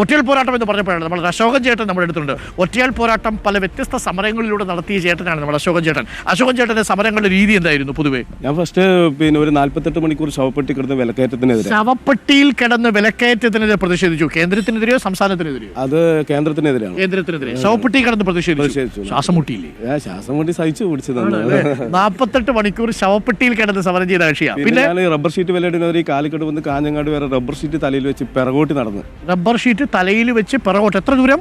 ഒറ്റയാൽ പോരാട്ടം എന്ന് പറഞ്ഞപ്പോഴാണ് നമ്മൾ അശോകൻ ചേട്ടൻ നമ്മുടെ അടുത്തുണ്ട്. ഒറ്റയാൽ പോരാട്ടം പല വ്യത്യസ്ത സമരങ്ങളിലൂടെ നടത്തിയ ചേട്ടനാണ് നമ്മുടെ അശോകൻ ചേട്ടൻ. അശോകൻ ചേട്ടന്റെ സമരങ്ങളുടെ രീതി എന്തായിരുന്നു പൊതുവേ? ഞാൻ ഫസ്റ്റ് പിന്നെ ഒരു നാല്പത്തെട്ട് മണിക്കൂർ ശവപ്പെട്ടി കിടന്ന് വിലക്കയറ്റത്തിനെതിരെ. ശവപ്പെട്ടിയിൽ കിടന്ന് വിലക്കയറ്റത്തിനെതിരെ പ്രതിഷേധിച്ചു. കേന്ദ്രത്തിനെതിരെയോ സംസ്ഥാനത്തിനെതിരെയോ? അത് കേന്ദ്രത്തിനെതിരെയാണ്. കേന്ദ്രത്തിനെതിരെ. ശവപ്പെട്ടി കിടന്ന് പ്രതിഷേധിച്ചു. ശ്വാസമുട്ടിയില്ലേ ശ്വാസം മുട്ടി സഹിച്ചു പിടിച്ചതാണ്. നാൽപ്പത്തെട്ട് മണിക്കൂർ ശവപ്പെട്ടിയിൽ കിടന്ന് സമരം ചെയ്ത കക്ഷിയാ. പിന്നെ റബ്ബർ ഷീറ്റ് വിലയിടുന്നവർ ഈ കാലിക്കട്ട് വന്ന് കാഞ്ഞങ്ങാട് വരെ റബ്ബർ ഷീറ്റ് തലയിൽ വെച്ച് പിറകോട്ടി നടന്നു. റബ്ബർ ഷീറ്റ് തലയിൽ വെച്ച് പിറകോട്ട്. എത്ര ദൂരം?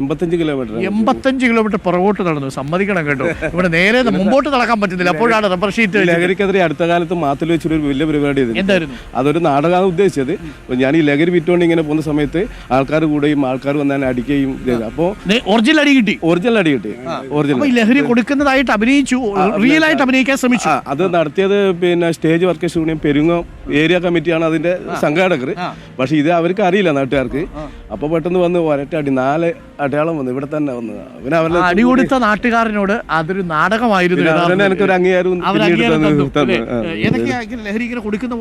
എൺപത്തഞ്ച് കിലോമീറ്റർ. എൺപത്തഞ്ച് കിലോമീറ്റർ പിറകോട്ട് നടന്നു. സമ്മതിക്കണം കേട്ടോ. ഇവിടെ നേരെ മുമ്പോട്ട് നടക്കാൻ പറ്റുന്നില്ല. അപ്പോഴാണ് റബ്ബർ ഷീറ്റ്. ലഹരിക്കെതിരെ അടുത്ത കാലത്ത് മാത്തിൽ വെച്ചൊരു വലിയ പരിപാടി എന്തായിരുന്നു? അതൊരു നാടകമാണ് ഉദ്ദേശിച്ചത്. ഞാൻ ഈ ലഹരി വിറ്റുകൊണ്ട് ഇങ്ങനെ പോകുന്ന സമയത്ത് ആൾക്കാർ കൂടെയും ആൾക്കാർ വന്നാൽ അടിക്കുകയും അപ്പോൾ ഒറിജിനൽ അടി കിട്ടി? ഒറിജിനൽ അടി കിട്ടി. ഒറിജിനൽ ലഹരി കൊടുക്കുന്നതായിട്ട് അഭിനയിച്ചു റിയൽ ആയിട്ട് അഭിനയിക്കാൻ ശ്രമിച്ചു. അത് നടത്തിയത് പിന്നെ stage workers union Perungam area കമ്മിറ്റിയാണ് അതിന്റെ സംഘാടകർ പക്ഷെ ഇത് അവർക്ക് അറിയില്ല നാട്ടുകാർക്ക്. അപ്പൊ പെട്ടെന്ന് വന്ന് ഒരറ്റടി നാല് അടയാളം വന്നു ഇവിടെ തന്നെ വന്നു പിന്നെ അവരുടെ അടി കൊടുത്ത നാട്ടുകാരനോട് അതൊരു നാടകമായിരുന്നു എനിക്ക് ഒരു യഥാർത്ഥത്തിൽ. എനിക്കൊരു അംഗീകാരം കൊടുക്കുന്ന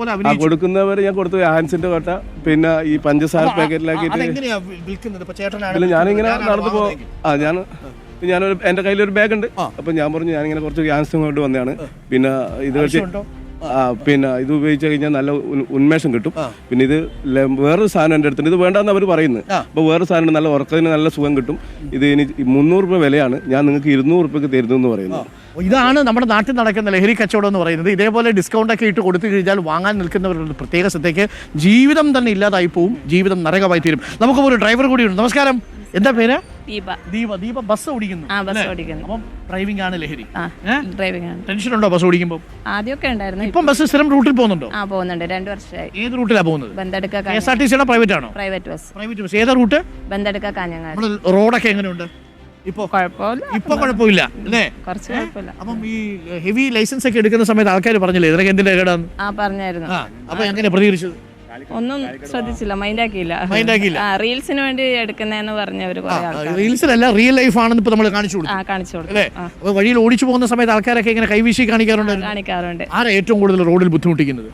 പോലെ ഞാൻ കൊടുത്തു ഹാൻസിന്റെ കോട്ട പിന്നെ ഈ പഞ്ചസാര പാക്കറ്റിലാക്കിയിട്ട് പിന്നെ ഞാനിങ്ങനെ നടന്നു പോ. ആ ഞാൻ ഞാനൊരു എന്റെ കയ്യിലൊരു ബാഗ് ഉണ്ട് അപ്പൊ ഞാൻ പറഞ്ഞു ഞാനിങ്ങനെ കുറച്ച് ഗ്യാൻസും കൊണ്ട് വന്നതാണ്. പിന്നെ ഇത് വെച്ച് പിന്നെ ഇത് ഉപയോഗിച്ച് കഴിഞ്ഞാൽ നല്ല ഉന്മേഷം കിട്ടും. പിന്നെ ഇത് വേറൊരു സാധനം എന്റെ അടുത്തുണ്ട്. ഇത് വേണ്ടെന്ന് അവർ പറയുന്നത് അപ്പോൾ വേറൊരു സാധനം നല്ല ഉറക്കത്തിന് നല്ല സുഖം കിട്ടും. ഇത് ഇനി മുന്നൂറ് രൂപ വിലയാണ്. ഞാൻ നിങ്ങൾക്ക് ഇരുന്നൂറ് രൂപയ്ക്ക് തരുന്നു എന്ന് പറയുന്നു ഇതാണ് നമ്മുടെ നാട്ടിൽ നടക്കുന്ന ലഹരി കച്ചവടം എന്ന് പറയുന്നത്. ഇതേപോലെ ഡിസ്കൗണ്ട് ഒക്കെ ഇട്ട് കൊടുത്തു കഴിഞ്ഞാൽ വാങ്ങാൻ നിൽക്കുന്നവരുടെ പ്രത്യേക സ്ഥലത്തേക്ക് ജീവിതം തന്നെ ഇല്ലാതായി പോവും. ജീവിതം നരകമായി തീരും. നമുക്കൊരു ഡ്രൈവർ കൂടിയുണ്ട് നമസ്കാരം. എന്താ പേര്? ദീപ. ദീപ ദീപ ബസ് ഓടിക്കുന്നു ആ ബസ് ഓടിക്കുന്നു. അപ്പം ഡ്രൈവിംഗ് ആണ് ലഹരി. ആ ഡ്രൈവിംഗ് ആണ്. ടെൻഷൻ ഉണ്ടോ ബസ് ഓടിക്കുമ്പോൾ ആദ്യമൊക്കെ ഉണ്ടായിരുന്നു. ഇപ്പം ബസ് സ്ഥിരം റൂട്ടിൽ പോകുന്നുണ്ടോ? ആ പോകുന്നുണ്ട്. രണ്ടു വർഷമായി. ഏത് റൂട്ടിലാണ് പോകുന്നത്? Bandadukka K S R T സിയുടെ പ്രൈവറ്റ് ആണോ? പ്രൈവറ്റ് ബസ് പ്രൈവറ്റ് ബസ് ഏതാ റൂട്ട് ബന്ധടുക്ക കാഞ്ഞങ്ങാട്. റോഡൊക്കെ എങ്ങനെയുണ്ട്? ഇപ്പോ? ഇപ്പൊ കുഴപ്പമില്ല അല്ലേ? കുറച്ച് കുഴപ്പമില്ല. അപ്പം ഈ ഹെവി ലൈസൻസ് ഒക്കെ എടുക്കുന്ന സമയത്ത് ആൾക്കാർ പറഞ്ഞില്ലേ ഇതിനൊക്കെ എന്തിന്റെ കേടാന്ന്? ആ പറഞ്ഞായിരുന്നു. അപ്പൊ എങ്ങനെ പ്രതികരിച്ചത്? ഒന്നും ശ്രദ്ധിച്ചില്ല മൈൻഡാക്കിയില്ല. ആ റീൽസിന് വേണ്ടി എടുക്കുന്നതെന്ന് പറഞ്ഞവര് റീൽസിലല്ല റിയൽ ലൈഫ് ആണെന്ന് ഇപ്പൊ നമ്മൾ കാണിച്ചു കൊടുക്കും ആ കാണിച്ചു കൊടുക്കും വഴിയിൽ ഓടിച്ചു പോകുന്ന സമയത്ത് ആൾക്കാരൊക്കെ ഇങ്ങനെ കൈവീശി കാണിക്കാറുണ്ട് കാണിക്കാറുണ്ട്. ആരാ ഏറ്റവും കൂടുതൽ റോഡിൽ ബുദ്ധിമുട്ടിക്കുന്നത്?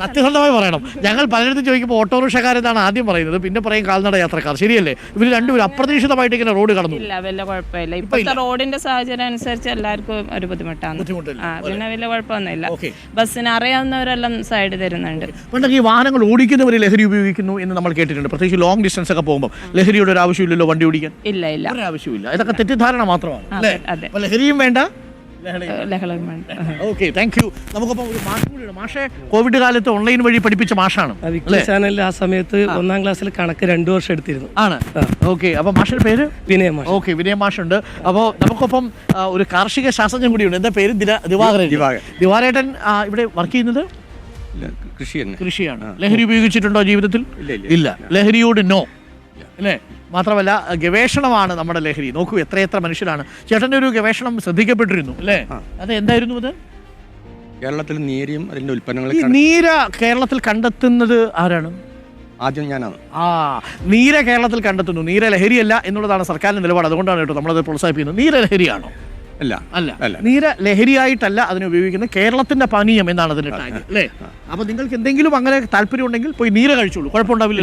സത്യസന്ധമായി പറയണം. ഞങ്ങൾ പലയിടത്തും ചോദിക്കുമ്പോൾ ഓട്ടോറിക്ഷക്കാരെന്നാണ് ആദ്യം പറയുന്നത്. പിന്നെ പറയും കാൽനട യാത്രക്കാർ. ശരിയല്ലേ? ഇവർ രണ്ടുപേരും അപ്രതീക്ഷിതമായിട്ട് ഇങ്ങനെ റോഡ് കടന്നു. ഇല്ല വലിയ കുഴപ്പമില്ല. ഇപ്പോഴത്തെ റോഡിന്റെ സാഹചര്യം അനുസരിച്ച് എല്ലാവർക്കും ഒരു ബുദ്ധിമുട്ടാണ്. ആ പിന്നെ വലിയ കുഴപ്പമൊന്നുമില്ല. ബസ്സിന് അറിയാവുന്നവരെല്ലാം സൈഡ് തരുന്നുണ്ട്. പണ്ടൊക്കെ ഈ വാഹനങ്ങൾ ഓടിക്കുന്നവർ ലഹരി ഉപയോഗിക്കുന്നു എന്ന് നമ്മൾ കേട്ടിട്ടുണ്ട്. പ്രത്യേകിച്ച് ലോങ് ഡിസ്റ്റൻസ് ഒക്കെ പോകുമ്പോൾ ലഹരിയുടെ ഒരു ആവശ്യമില്ലല്ലോ വണ്ടി ഓടിക്കാൻ? ഇല്ല ഇല്ല. ഒരു ആവശ്യമില്ല. ഇതൊക്കെ തെറ്റിദ്ധാരണ മാത്രമാണ് അല്ലേ? അതെ. അപ്പൊ ലഹരിയും വേണ്ട ലഹളം വേണ്ട ഓക്കെ താങ്ക് യു നമുക്കപ്പം ഒരു മാഷ് കൂടിയാണ് മാഷെ കോവിഡ് കാലത്ത് ഓൺലൈൻ വഴി പഠിപ്പിച്ച മാഷാണ് ആ ചാനലിൽ ആ സമയത്ത് ഒന്നാം ക്ലാസ്സിൽ കണക്ക് രണ്ടു വർഷം എടുത്തിരുന്നു. ആണ്. ഓക്കെ അപ്പൊ മാഷിന്റെ പേര്? വിനയ മാഷ്. ഓക്കെ വിനയ മാഷുണ്ട്. അപ്പോൾ നമുക്കൊപ്പം ആ, ഒരു കാർഷിക ശാസ്ത്രജ്ഞൻ കൂടിയുണ്ട്. എന്താ പേര്? ദിന ദിവാകരൻ. ദിവാരേട്ടൻ ആ, ഇവിടെ വർക്ക് ചെയ്യുന്നത്? കൃഷി തന്നെ. കൃഷിയാണ്. ലഹരി ഉപയോഗിച്ചിട്ടുണ്ടോ ജീവിതത്തിൽ? ഇല്ല ലഹരിയോട് നോ അല്ലേ? മാത്രമല്ല ഗവേഷണമാണ് നമ്മുടെ ലഹരി. നോക്കൂ എത്രയെത്ര മനുഷ്യരാണ്. ചേട്ടന്റെ ഒരു ഗവേഷണം ശ്രദ്ധിക്കപ്പെട്ടിരുന്നു അല്ലേ? അത് എന്തായിരുന്നു അത്? കേരളത്തിൽ നീരയും അതിന്റെ ഉൽപ്പന്നങ്ങൾ ഈ നീര കേരളത്തിൽ കണ്ടെത്തുന്നത് ആരാണ്? ആദ്യം ഞാനാണ്. ആ നീര കേരളത്തിൽ കണ്ടെത്തുന്നു. നീര ലഹരിയല്ല എന്നുള്ളതാണ് സർക്കാരിന്റെ നിലപാട്. അതുകൊണ്ടാണ് കേട്ടോ നമ്മളത് പ്രോത്സാഹിപ്പിക്കുന്നത്. നീര ലഹരിയാണോ? അല്ല. അല്ല. നീര ലഹരിയായിട്ടല്ല അതിനെ ഉപയോഗിക്കുന്നത്. കേരളത്തിന്റെ പാനീയം എന്നാണ് അതിന്റെ ടാഗ്. അല്ലേ? അപ്പൊ നിങ്ങൾക്ക് എന്തെങ്കിലും അങ്ങനെ താല്പര്യം ഉണ്ടെങ്കിൽ പോയി നീര കഴിച്ചോളൂ. കുഴപ്പമുണ്ടാവില്ല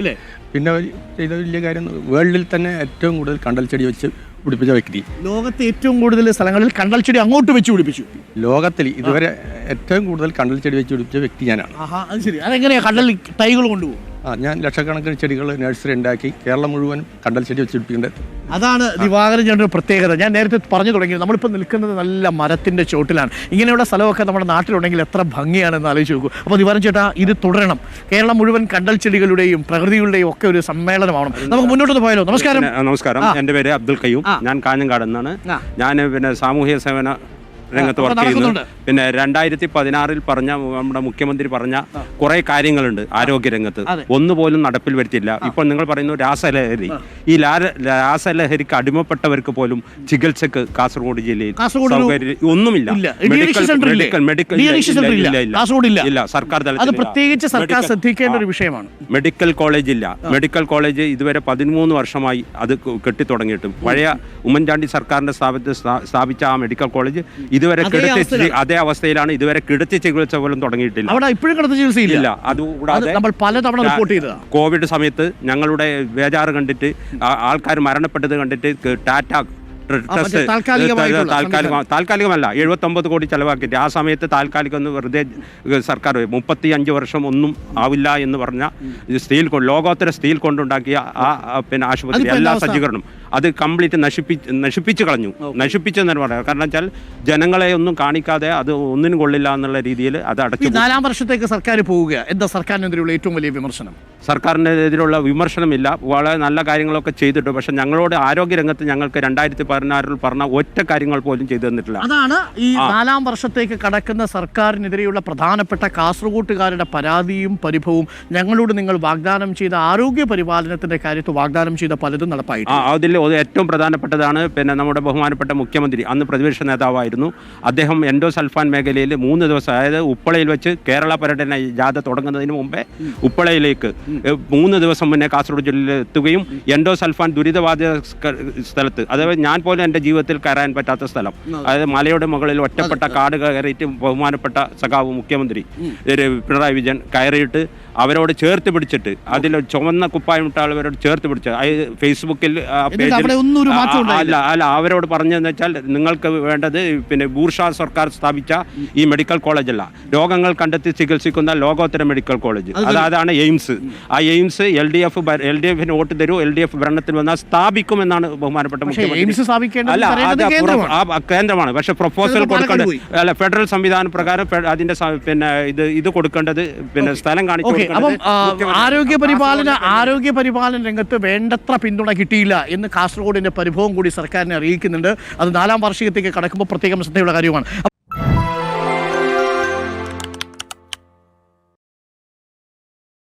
ഇല്ല, പിന്നെ ചെയ്ത വലിയ കാര്യം വേൾഡിൽ തന്നെ ഏറ്റവും കൂടുതൽ കണ്ടൽ ചെടി വെച്ച് പിടിപ്പിച്ച വ്യക്തി. ലോകത്തെ ഏറ്റവും കൂടുതൽ സ്ഥലങ്ങളിൽ കണ്ടൽ ചെടി അങ്ങോട്ട് വെച്ച് പിടിപ്പിച്ചു. ലോകത്തിൽ ഇതുവരെ ഏറ്റവും കൂടുതൽ കണ്ടൽ ചെടി വെച്ച് പിടിപ്പിച്ച വ്യക്തി ഞാനാണ്. അത് ശരി. അതെങ്ങനെയാ കണ്ടൽ തൈകൾ കൊണ്ടുപോകും? ഞാൻ ലക്ഷക്കണക്കിന് ചെടികൾ നഴ്സറി ഉണ്ടാക്കി കേരളം മുഴുവൻ കണ്ടൽ ചെടി വെച്ച് പിടിപ്പിക്കേണ്ടത് അതാണ് ദിവാകരൻ ചേട്ടന്റെ ഒരു പ്രത്യേകത. ഞാൻ നേരത്തെ പറഞ്ഞു തുടങ്ങി നമ്മളിപ്പോൾ നിൽക്കുന്നത് നല്ല മരത്തിന്റെ ചോട്ടിലാണ്. ഇങ്ങനെയുള്ള സ്ഥലമൊക്കെ നമ്മുടെ നാട്ടിലുണ്ടെങ്കിൽ എത്ര ഭംഗിയാണെന്ന് ആലോചിച്ച് നോക്കൂ. അപ്പോൾ ദിവാകരൻ ചേട്ടാ ഇത് തുടരണം. കേരളം മുഴുവൻ കണ്ടൽ ചെടികളുടെയും പ്രകൃതികളുടെയും ഒക്കെ ഒരു സമ്മേളനമാണ് നമുക്ക് മുന്നോട്ട് പോയാലോ? നമസ്കാരം. നമസ്കാരം. എന്റെ പേര് അബ്ദുൽ കയ്യൂം. ഞാൻ കാഞ്ഞങ്കാട് എന്നാണ് ഞാൻ പിന്നെ സാമൂഹ്യ സേവന രംഗത്ത് വർക്ക് ചെയ്യുന്നു. പിന്നെ രണ്ടായിരത്തി പതിനാറിൽ പറഞ്ഞ നമ്മുടെ മുഖ്യമന്ത്രി പറഞ്ഞ കുറെ കാര്യങ്ങളുണ്ട് ആരോഗ്യ രംഗത്ത്. ഒന്നുപോലും നടപ്പിൽ വരുത്തില്ല ഇപ്പോൾ നിങ്ങൾ പറയുന്നു രാസലഹരി. ഈ രാസലഹരിക്ക് അടിമപ്പെട്ടവർക്ക് പോലും ചികിത്സക്ക് കാസർഗോഡ് ജില്ലയിൽ ഒന്നുമില്ല. മെഡിക്കൽ-? മെഡിക്കൽ ഇല്ല. സർക്കാർ തലത്തിൽ പ്രത്യേകിച്ച് സർക്കാർ ശ്രദ്ധിക്കേണ്ട ഒരു വിഷയമാണ്. മെഡിക്കൽ കോളേജ് ഇല്ല. മെഡിക്കൽ കോളേജ് ഇതുവരെ പതിമൂന്ന് വർഷമായി അത് കെട്ടിത്തുടങ്ങിയിട്ടും. പഴയ ഉമ്മൻചാണ്ടി സർക്കാരിന്റെ സ്ഥാപിച്ച സ്ഥാപിച്ച ആ മെഡിക്കൽ കോളേജ് ഇതുവരെ കിടത്തി അതേ അവസ്ഥയിലാണ് ഇതുവരെ കിടത്തി ചികിത്സ പോലും തുടങ്ങിയിട്ടില്ല. അവിടെ ഇപ്പോഴും കിടത്തി ചികിത്സയില്ല? അതുകൂടാതെ നമ്മൾ പലതവണ റിപ്പോർട്ട് ചെയ്തതാ. കോവിഡ് സമയത്ത് ഞങ്ങളുടെ ബേജാറ് കണ്ടിട്ട് ആൾക്കാർ മരണപ്പെട്ടത് കണ്ടിട്ട് ടാറ്റ താൽക്കാലികമല്ല എഴുപത്തൊമ്പത് കോടി ചെലവാക്കിയിട്ട് ആ സമയത്ത് താൽക്കാലികം ഒന്ന് വെറുതെ സർക്കാർ മുപ്പത്തി അഞ്ച് വർഷം ഒന്നും ആവില്ല എന്ന് പറഞ്ഞ സ്റ്റീൽ കൊണ്ട് ലോകോത്തര സ്റ്റീൽ കൊണ്ടുണ്ടാക്കിയ ആ പിന്നെ ആശുപത്രി എല്ലാ സജ്ജീകരണം. അത് കംപ്ലീറ്റ് നശിപ്പിച്ച് നശിപ്പിച്ച് കളഞ്ഞു നശിപ്പിച്ചെന്ന് പറയാം. കാരണം വെച്ചാൽ ജനങ്ങളെ ഒന്നും കാണിക്കാതെ അത് ഒന്നിനും കൊള്ളില്ല എന്നുള്ള രീതിയിൽ അത് അടച്ചു നാലാം വർഷത്തേക്ക് സർക്കാർ പോവുക എന്താ സർക്കാരിനെതിരെയുള്ള ഏറ്റവും വലിയ വിമർശനം? സർക്കാരിനെതിരെയുള്ള വിമർശനമില്ല. വളരെ നല്ല കാര്യങ്ങളൊക്കെ ചെയ്തിട്ടുണ്ട് പക്ഷെ ഞങ്ങളോട് ആരോഗ്യ ആരോഗ്യരംഗത്ത് ഞങ്ങൾക്ക് രണ്ടായിരത്തി പതിനാറിൽ പറഞ്ഞ ഒറ്റ കാര്യങ്ങൾ പോലും ചെയ്തു തന്നിട്ടില്ല. അതാണ് ഈ നാലാം വർഷത്തേക്ക് കടക്കുന്ന സർക്കാരിനെതിരെയുള്ള പ്രധാനപ്പെട്ട കാസർഗോട്ടുകാരുടെ പരാതിയും പരിഭവും ഞങ്ങളോട് നിങ്ങൾ വാഗ്ദാനം ചെയ്ത ആരോഗ്യ പരിപാലനത്തിന്റെ കാര്യത്തിൽ വാഗ്ദാനം ചെയ്ത പലതും നടപ്പായി അതിൽ ഏറ്റവും പ്രധാനപ്പെട്ടതാണ്. പിന്നെ നമ്മുടെ ബഹുമാനപ്പെട്ട മുഖ്യമന്ത്രി അന്ന് പ്രതിപക്ഷ നേതാവായിരുന്നു. അദ്ദേഹം എൻഡോ സൽഫാൻ മേഖലയിൽ മൂന്ന് ദിവസം അതായത് ഉപ്പളയിൽ വെച്ച് കേരള പര്യടന ജാഥ തുടങ്ങുന്നതിന് മുമ്പേ ഉപ്പളയിലേക്ക് മൂന്ന് ദിവസം മുന്നേ കാസർഗോഡ് ജില്ലയിൽ എത്തുകയും എൻഡോ ദുരിതബാധിത സ്ഥലത്ത് അതായത് ഞാൻ പോലും എന്റെ ജീവിതത്തിൽ കയറാൻ പറ്റാത്ത സ്ഥലം. അതായത് മലയുടെ മുകളിൽ ഒറ്റപ്പെട്ട കാട് കയറിയിട്ട് ബഹുമാനപ്പെട്ട സഖാവ് മുഖ്യമന്ത്രി പിണറായി വിജയൻ കയറിയിട്ട് അവരോട് ചേർത്ത് പിടിച്ചിട്ട് അതിൽ ചുവന്ന കുപ്പായം ഇട്ട ആളുകളോട് ചേർത്ത് പിടിച്ച് ഫേസ്ബുക്കിൽ അല്ല അല്ല അവരോട് പറഞ്ഞതെന്ന് വെച്ചാൽ നിങ്ങൾക്ക് വേണ്ടത് പിന്നെ ബൂർഷാ സർക്കാർ സ്ഥാപിച്ച ഈ മെഡിക്കൽ കോളേജല്ല. രോഗങ്ങൾ കണ്ടെത്തി ചികിത്സിക്കുന്ന ലോകോത്തര മെഡിക്കൽ കോളേജ്. അതാണ് എയിംസ്. ആ AIIMS L D F L D എഫിന് വോട്ട് തരൂ എൽ ഡി എഫ് ഭരണത്തിൽ വന്നാൽ സ്ഥാപിക്കുമെന്നാണ് ബഹുമാനപ്പെട്ട അല്ല അത് കേന്ദ്രമാണ്. പക്ഷെ പ്രപ്പോസൽ കൊടുക്കേണ്ടത് അല്ല ഫെഡറൽ സംവിധാന പ്രകാരം അതിന്റെ പിന്നെ ഇത് ഇത് കൊടുക്കേണ്ടത് പിന്നെ സ്ഥലം കാണിച്ചു ആരോഗ്യ പരിപാലന ആരോഗ്യ പരിപാലന രംഗത്ത് വേണ്ടത്ര പിന്തുണ കിട്ടിയില്ല എന്ന് കാസർഗോഡിന്റെ പരിഭവം കൂടി സർക്കാരിനെ അറിയിക്കുന്നുണ്ട് അത് നാലാം വാർഷികത്തേക്ക് കടക്കുമ്പോൾ പ്രത്യേകം ശ്രദ്ധയുള്ള കാര്യമാണ്